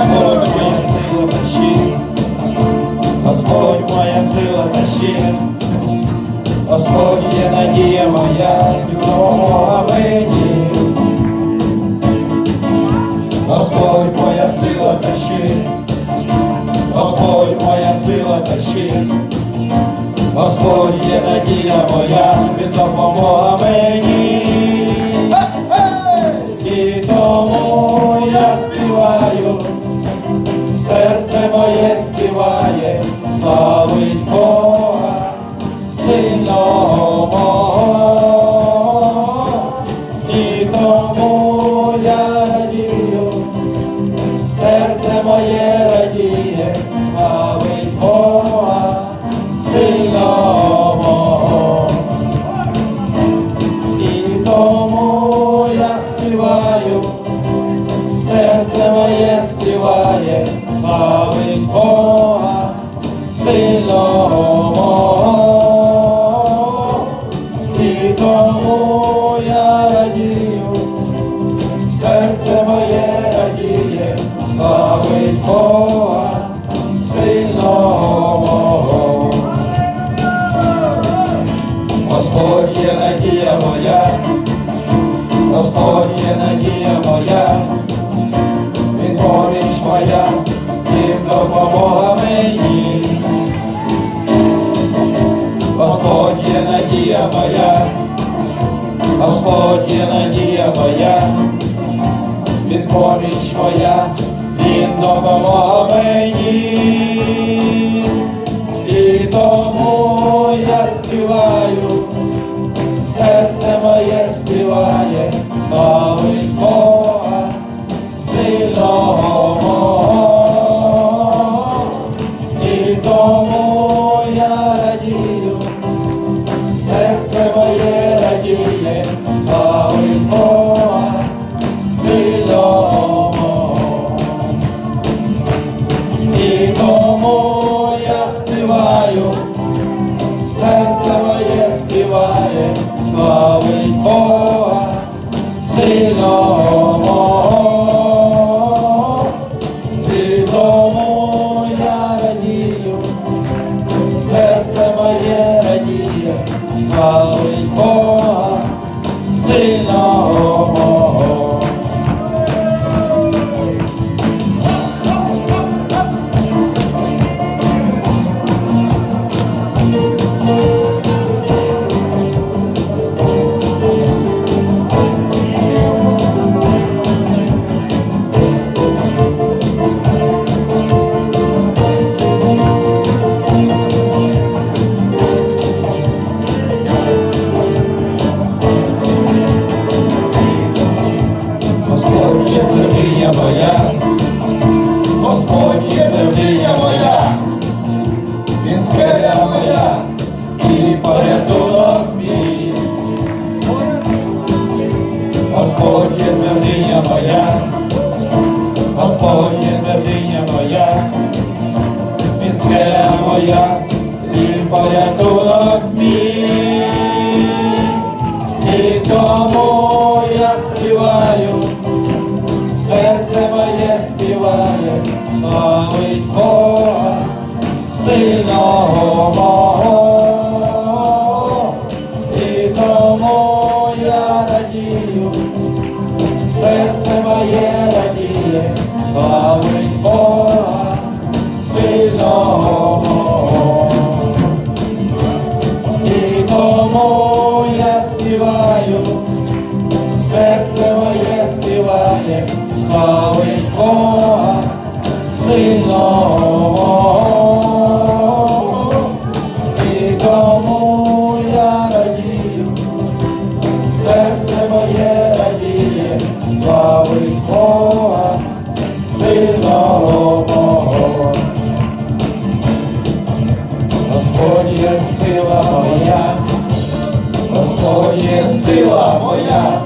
Господь моя сила та щит, Господь моя сила та щит, Господь є надія моя, допомога мені. Господь моя сила та щит, Господь моя сила та щит, Господь є надія моя, допомога співає, славить серце моє співає, славить Бога, сильного мого. І тому я радію, серце моє радіє, славить Бога, сильного мого. Господь є надія моя, Господь є надія моя, поміч моя, Він допомога мені. Господь є надія моя, Господь є надія моя, Він поміч моя, Він допомога Він моя і порятунок мій. І тому я співаю, серце моє співає, славить Бога, сильного мого. І тому я радію, серце моє радіє, славить сила моя, Господь є сила моя,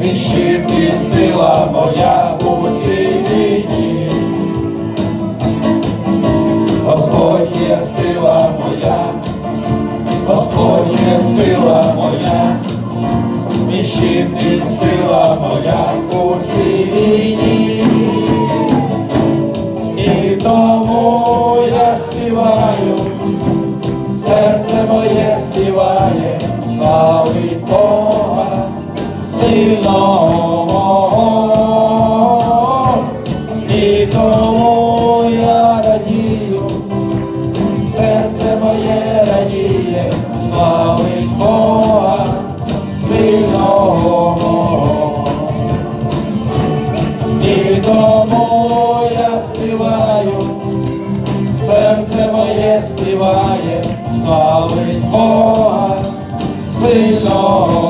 Він щит і сила моя. У війні. Є сила моя, Господь є сила моя, мій і сила моя у цій війні. тому я співаю, серце моє співає, славить Бога сильного. І тому сильного. І